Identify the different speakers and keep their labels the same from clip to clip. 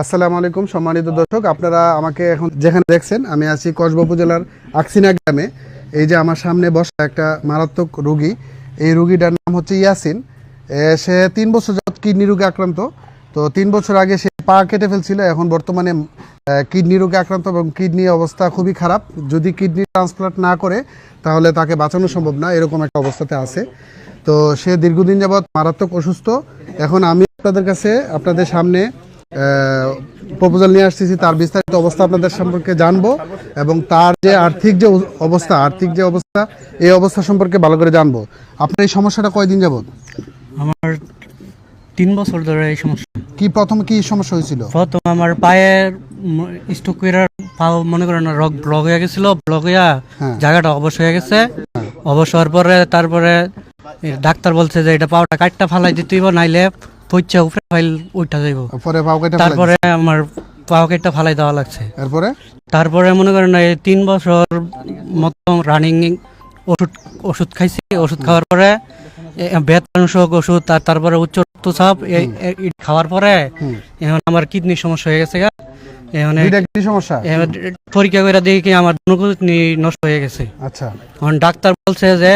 Speaker 1: আসসালামু আলাইকুম, সম্মানিত দর্শক, আপনারা আমাকে এখন যেখানে দেখছেন, আমি আছি কসবা উপজেলার আকসিনা গ্রামে। এই যে আমার সামনে বসা একটা মারাত্মক রোগী, এই রোগীটার নাম হচ্ছে ইয়াসিন। সে তিন বছর যাবত কিডনি রোগে আক্রান্ত। তো তিন বছর আগে সে পা কেটে ফেলছিল, এখন বর্তমানে কিডনি রোগে আক্রান্ত এবং কিডনি অবস্থা খুবই খারাপ। যদি কিডনি ট্রান্সপ্লান্ট না করে, তাহলে তাকে বাঁচানো সম্ভব না, এরকম একটা অবস্থাতে আছে। তো সে দীর্ঘদিন যাবৎ মারাত্মক অসুস্থ। এখন আমি আপনাদের কাছে, আপনাদের সামনে প্রপোজাল নিয়ে আসতেছি তার বিস্তারিত অবস্থা আপনাদের সম্পর্কে জানব এবং তার যে আর্থিক যে অবস্থা আর্থিক যে অবস্থা এই অবস্থা সম্পর্কে ভালো করে জানব। আপনার এই সমস্যাটা কয়দিন যাবত
Speaker 2: আমার তিন বছর ধরে এই সমস্যা।
Speaker 1: কি প্রথম কি সমস্যা হয়েছিল?
Speaker 2: প্রথম আমার পায়ের স্টোক করে পাও মনে করেন রক ব্লক হয়ে গেছিল ব্লক হইয়া
Speaker 1: হ্যাঁ।
Speaker 2: জায়গাটা অবশ হয়ে গেছে। অবশ হওয়ার পরে তারপরে ডাক্তার বলছে যে এটা পাওটা কাটটা ফালাই দিতে হইব নাইলে পইচা উপরে ফাইল উঠা যাইব।
Speaker 1: পরে পাও কেটে
Speaker 2: তারপরে আমার পাও ফালাই দেওয়া লাগছে।
Speaker 1: দিছে। এরপরে?
Speaker 2: তারপরে মনে করেন এই তিন বছর মতো রানিং ওষুধ ওষুধ খাইছি। ওষুধ খাওয়ার পরে বেতাংশক ওষুধ আর তারপরে উচ্চ রক্তচাপ খাওয়ার পরে এখন আমার কিডনির সমস্যা হয়ে গেছে এখন
Speaker 1: সমস্যা?
Speaker 2: পরীক্ষা করে দেখি আমার কিডনি নষ্ট হয়ে গেছে।
Speaker 1: আচ্ছা।
Speaker 2: এখন ডাক্তার বলছে যে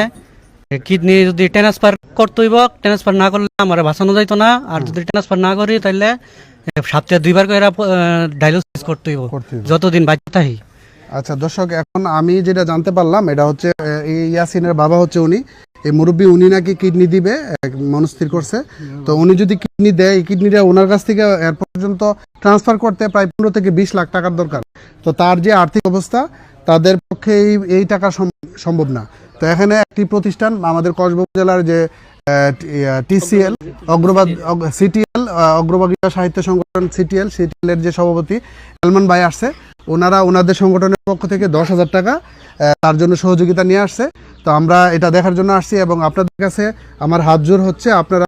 Speaker 2: কিডনি যদি ট্রান্সফার করতে হইব ট্রান্সফার না করলে আমার বাঁচানো যাইতো না। আর যদি ট্রান্সফার না করি তাহলে সপ্তাহে দুইবার করে ডায়ালিসিস করতে হইব। যতদিন বাঁচতে থাকি
Speaker 1: আচ্ছা দর্শক এখন আমি যেটা জানতে পারলাম এটা হচ্ছে ইয়াসিনের বাবা হচ্ছে উনি। এই মুরব্বী উনি নাকি কিডনি দিবে মনস্থির করছে। তো উনি যদি কিডনি দেয় এই কিডনিটা ওনার কাছ থেকে এর পর্যন্ত ট্রান্সফার করতে প্রায় পনেরো থেকে বিশ লাখ টাকার দরকার। তো তার যে আর্থিক অবস্থা তাদের পক্ষে এই এই টাকা সম- সম্ভব না। তো এখানে একটি প্রতিষ্ঠান, আমাদের কসবা জেলার যে টিসিএল অগ্রবাদ সিটিএল অগ্রবাগিয়া সাহিত্য সংগঠন সিটিএল সিটিএল এর যে সভাপতি সালমান ভাই আসছে, ওনারা ওনাদের সংগঠনের পক্ষ থেকে দশ হাজার টাকা তার জন্য সহযোগিতা নিয়ে আসছে। তো আমরা এটা দেখার জন্য আসছি এবং আপনাদের কাছে আমার হাত জোর হচ্ছে, আপনারা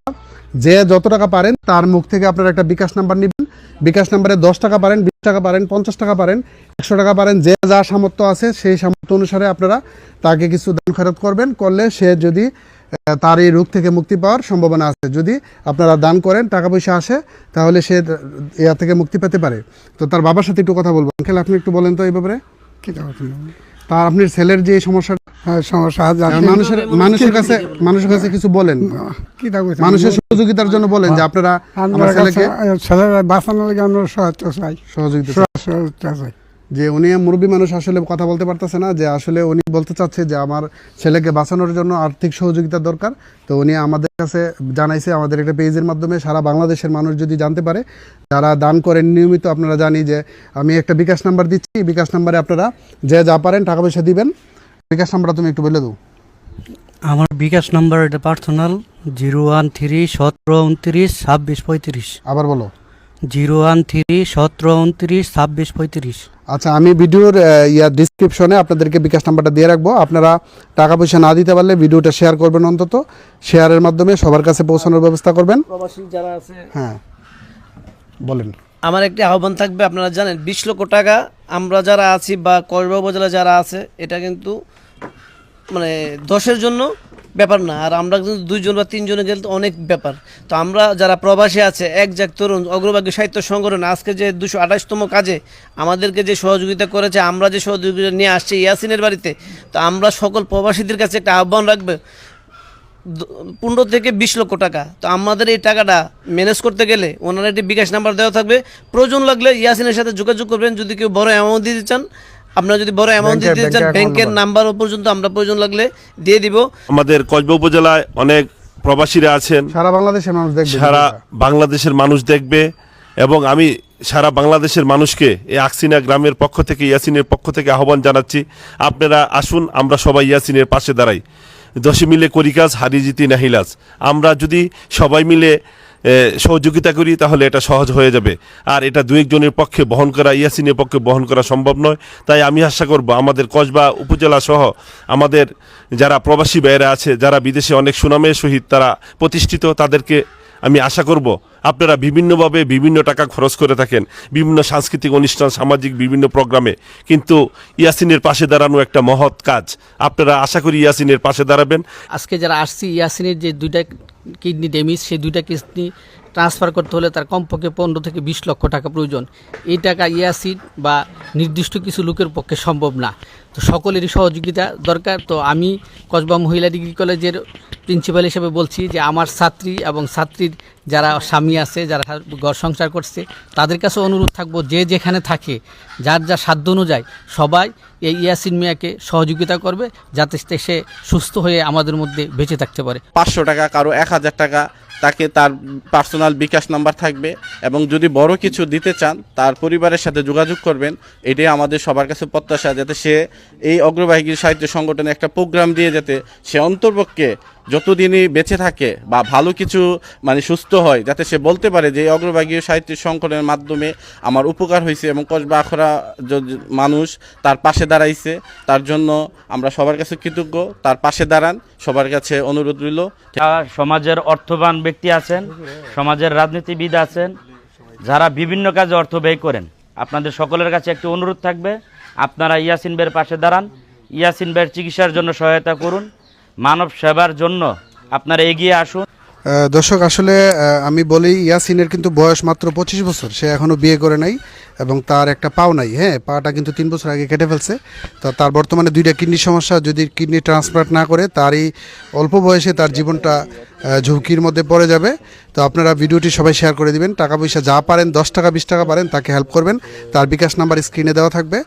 Speaker 1: যে যত টাকা পারেন, তার মুখ থেকে আপনারা একটা বিকাশ নাম্বার নেবেন। বিকাশ নাম্বারে দশ টাকা পারেন, বিশ টাকা পারেন, পঞ্চাশ টাকা পারেন, একশো টাকা পারেন, যে যা সামর্থ্য আছে সেই সামর্থ্য অনুসারে আপনারা তাকে কিছু দান ফেরত করবেন। করলে সে যদি তার এই রোগ থেকে মুক্তি পাওয়ার সম্ভাবনা আছে। যদি আপনারা দান করেন, টাকা পয়সা আসে, তাহলে সে ইয়া থেকে মুক্তি পেতে পারে। তো তার বাবার সাথে একটু কথা বলব। আঙ্কেল, আপনি একটু বলেন তো এই ব্যাপারে।
Speaker 3: কি?
Speaker 1: তার আপনার ছেলের যে
Speaker 3: হ্যাঁ, সমস্যা আছে।
Speaker 1: মানুষের মানুষের কাছে মানুষের কাছে কিছু বলেন।
Speaker 3: কি
Speaker 1: মানুষের সহযোগিতার জন্য বলেন যে আপনারা
Speaker 3: আমার
Speaker 1: ছেলেকে
Speaker 3: ছেলেরা বাঁচানোর লাগে আমরা সহায়তা চাই।
Speaker 1: সহযোগিতা
Speaker 3: চাই।
Speaker 1: যে উনি মুরব্বী মানুষ আসলে কথা বলতে পারতেছে না যে আসলে উনি বলতে চাচ্ছে যে আমার ছেলেকে বাঁচানোর জন্য আর্থিক সহযোগিতা দরকার। তো উনি আমাদের কাছে জানাইছে আমাদের একটা পেজের মাধ্যমে সারা বাংলাদেশের মানুষ যদি জানতে পারে যারা দান করেন নিয়মিত আপনারা জানি যে আমি একটা বিকাশ নাম্বার দিচ্ছি বিকাশ নাম্বারে আপনারা যে যা পারেন টাকা পয়সা দিবেন। বিকাশ নাম্বারটা তুমি একটু বলে দাও।
Speaker 2: আমার বিকাশ নাম্বার এটা পার্সোনাল জিরো ওয়ান থ্রি সতেরো উনত্রিশ ছাব্বিশ পঁয়ত্রিশ।
Speaker 1: আবার বলো।
Speaker 2: জিরো ওয়ান থ্রি সতেরো উনত্রিশ ছাব্বিশ পঁয়ত্রিশ।
Speaker 1: আচ্ছা আমি ভিডিওর ইয়ার ডিসক্রিপশনে আপনাদেরকে বিকাশ নাম্বারটা দিয়ে রাখব। আপনারা টাকা পয়সা না দিতে পারলে ভিডিওটা শেয়ার করবেন অন্তত। শেয়ারের মাধ্যমে সবার কাছে পৌঁছানোর ব্যবস্থা করবেন।
Speaker 4: প্রবাসী যারা আছে
Speaker 1: হ্যাঁ বলেন।
Speaker 4: আমার একটি আহ্বান থাকবে আপনারা জানেন বিশ লক্ষ টাকা আমরা যারা আছি বা কসবা উপজেলা যারা আছে এটা কিন্তু মানে দশের জন্য ব্যাপার না। আর আমরা কিন্তু দুইজন বা তিনজনে গেলে তো অনেক ব্যাপার। তো আমরা যারা প্রবাসী আছে, এক জাক তরুণ অগ্রভাগ্য সাহিত্য সংগঠন, আজকে যে দুশো আঠাশতম কাজে আমাদেরকে যে সহযোগিতা করেছে, আমরা যে সহযোগিতা নিয়ে আসছি ইয়াসিনের বাড়িতে, তো আমরা সকল প্রবাসীদের কাছে একটা আহ্বান রাখবে পনেরো থেকে বিশ লক্ষ টাকা। তো আমাদের এই টাকাটা ম্যানেজ করতে গেলে ওনারা একটি বিকাশ নাম্বার দেওয়া থাকবে। প্রয়োজন লাগলে ইয়াসিনের সাথে যোগাযোগ করবেন। যদি কেউ বড় অ্যামাউন্ট দিতে চান আপনারা যদি বড় অ্যামাউন্ট দিতে চান
Speaker 1: ব্যাংকের
Speaker 4: নাম্বারও পর্যন্ত আমরা প্রয়োজন লাগলে দিয়ে দিব।
Speaker 5: আমাদের কসবা উপজেলায় অনেক প্রবাসীরা আছেন।
Speaker 1: সারা বাংলাদেশের মানুষ দেখবে
Speaker 5: সারা বাংলাদেশের মানুষ দেখবে এবং আমি সারা বাংলাদেশের মানুষকে এই আকসিনা গ্রামের পক্ষ থেকে ইয়াসিনের পক্ষ থেকে আহ্বান জানাচ্ছি। আপনারা আসুন আমরা সবাই ইয়াসিনের পাশে দাঁড়াই। দশে মিলে করি কাজ হারি জিতি নাহিলাজ। আমরা যদি সবাই মিলে সহযোগিতা করি, তাহলে এটা সহজ হয়ে যাবে। আর এটা দু একজনের পক্ষে বহন করা, ইয়াসিনের পক্ষে বহন করা সম্ভব নয়। তাই আমি আশা করব আমাদের কসবা উপজেলা সহ আমাদের যারা প্রবাসী ভাইয়েরা আছে, যারা বিদেশে অনেক সুনামের সহিত তারা প্রতিষ্ঠিত, তাদেরকে আমি আশা করব আপনারা বিভিন্নভাবে বিভিন্ন টাকা খরচ করে থাকেন, বিভিন্ন সাংস্কৃতিক অনুষ্ঠান, সামাজিক বিভিন্ন প্রোগ্রামে। কিন্তু ইয়াসিনের পাশে দাঁড়ানো একটা মহৎ কাজ। আপনারা আশা করি ইয়াসিনের পাশে দাঁড়াবেন।
Speaker 6: আজকে যারা আসছি, ইয়াসিনের যে দুইটা কিডনি ড্যামেজ সেই দুইটা কিডনি ট্রান্সফার করতে হলে তার কমপক্ষে পনেরো থেকে বিশ লক্ষ টাকা প্রয়োজন। এই টাকা ইয়াসিড বা নির্দিষ্ট কিছু লোকের পক্ষে সম্ভব না। তো সকলেরই সহযোগিতা দরকার। তো আমি কসবা মহিলা ডিগ্রি কলেজের প্রিন্সিপাল হিসেবে বলছি যে, আমার ছাত্রী এবং ছাত্রীর যারা স্বামী আছে, যারা ঘর সংসার করছে, তাদের কাছে অনুরোধ থাকব, যে যেখানে থাকে, যার যা সাধ্য অনুযায়ী সবাই এই ইয়াসিন মিয়াকে সহযোগিতা করবে, যাতে সে সুস্থ হয়ে আমাদের মধ্যে বেঁচে থাকতে পারে।
Speaker 7: পাঁচশো টাকা, কারও এক হাজার টাকা তাকে তার পার্সোনাল বিকাশ নাম্বার থাকবে এবং যদি বড় কিছু দিতে চান, তার পরিবারের সাথে যোগাযোগ করবেন। এটাই আমাদের সবার কাছে প্রত্যাশা, যাতে সে এই অগ্রবাহিকীর সাহিত্য সংগঠনে একটা প্রোগ্রাম দিয়ে যেতে সে অন্তর্পক্ষে যতদিনই বেঁচে থাকে বা ভালো কিছু মানে সুস্থ হয়, যাতে সে বলতে পারে যে অগ্রভাগীয় সাহিত্য সংকলনের মাধ্যমে আমার উপকার হয়েছে এবং কসবা আখড়া য- মানুষ তার পাশে দাঁড়াইছে, তার জন্য আমরা সবার কাছে কৃতজ্ঞ। তার পাশে দাঁড়ান, সবার কাছে অনুরোধ রইল।
Speaker 8: সমাজের অর্থবান ব্যক্তি আছেন, সমাজের রাজনীতিবিদ আছেন, যারা বিভিন্ন কাজে অর্থ ব্যয় করেন, আপনাদের সকলের কাছে একটি অনুরোধ থাকবে। আপনারা ইয়াসিন বের পাশে দাঁড়ান, ইয়াসিন বের চিকিৎসার জন্য সহায়তা করুন। মানব সেবার জন্য আপনারা এগিয়ে আসুন।
Speaker 1: দর্শক, আসলে আমি বলি ইয়াসিনের কিন্তু বয়স মাত্র পঁচিশ বছর। সে এখনও বিয়ে করে নাই এবং তার একটা পাও নাই। হ্যাঁ পাটা কিন্তু তিন বছর আগে কেটে ফেলছে। তো তার বর্তমানে দুইটা কিডনির সমস্যা। যদি কিডনি ট্রান্সপ্লান্ট না করে, তারই অল্প বয়সে তার জীবনটা ঝুঁকির মধ্যে পড়ে যাবে। তো আপনারা ভিডিওটি সবাই শেয়ার করে দিবেন। টাকা পয়সা যা পারেন, দশ টাকা, বিশ টাকা পারেন, তাকে হেল্প করবেন। তার বিকাশ নাম্বার স্ক্রিনে দেওয়া থাকবে।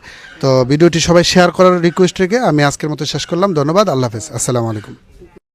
Speaker 1: তো ভিডিওটি সবাই শেয়ার করার রিকোয়েস্ট রেখে আমি আজকের মতো শেষ করলাম। ধন্যবাদ। আল্লাহ হাফেজ। আসসালামু আলাইকুম।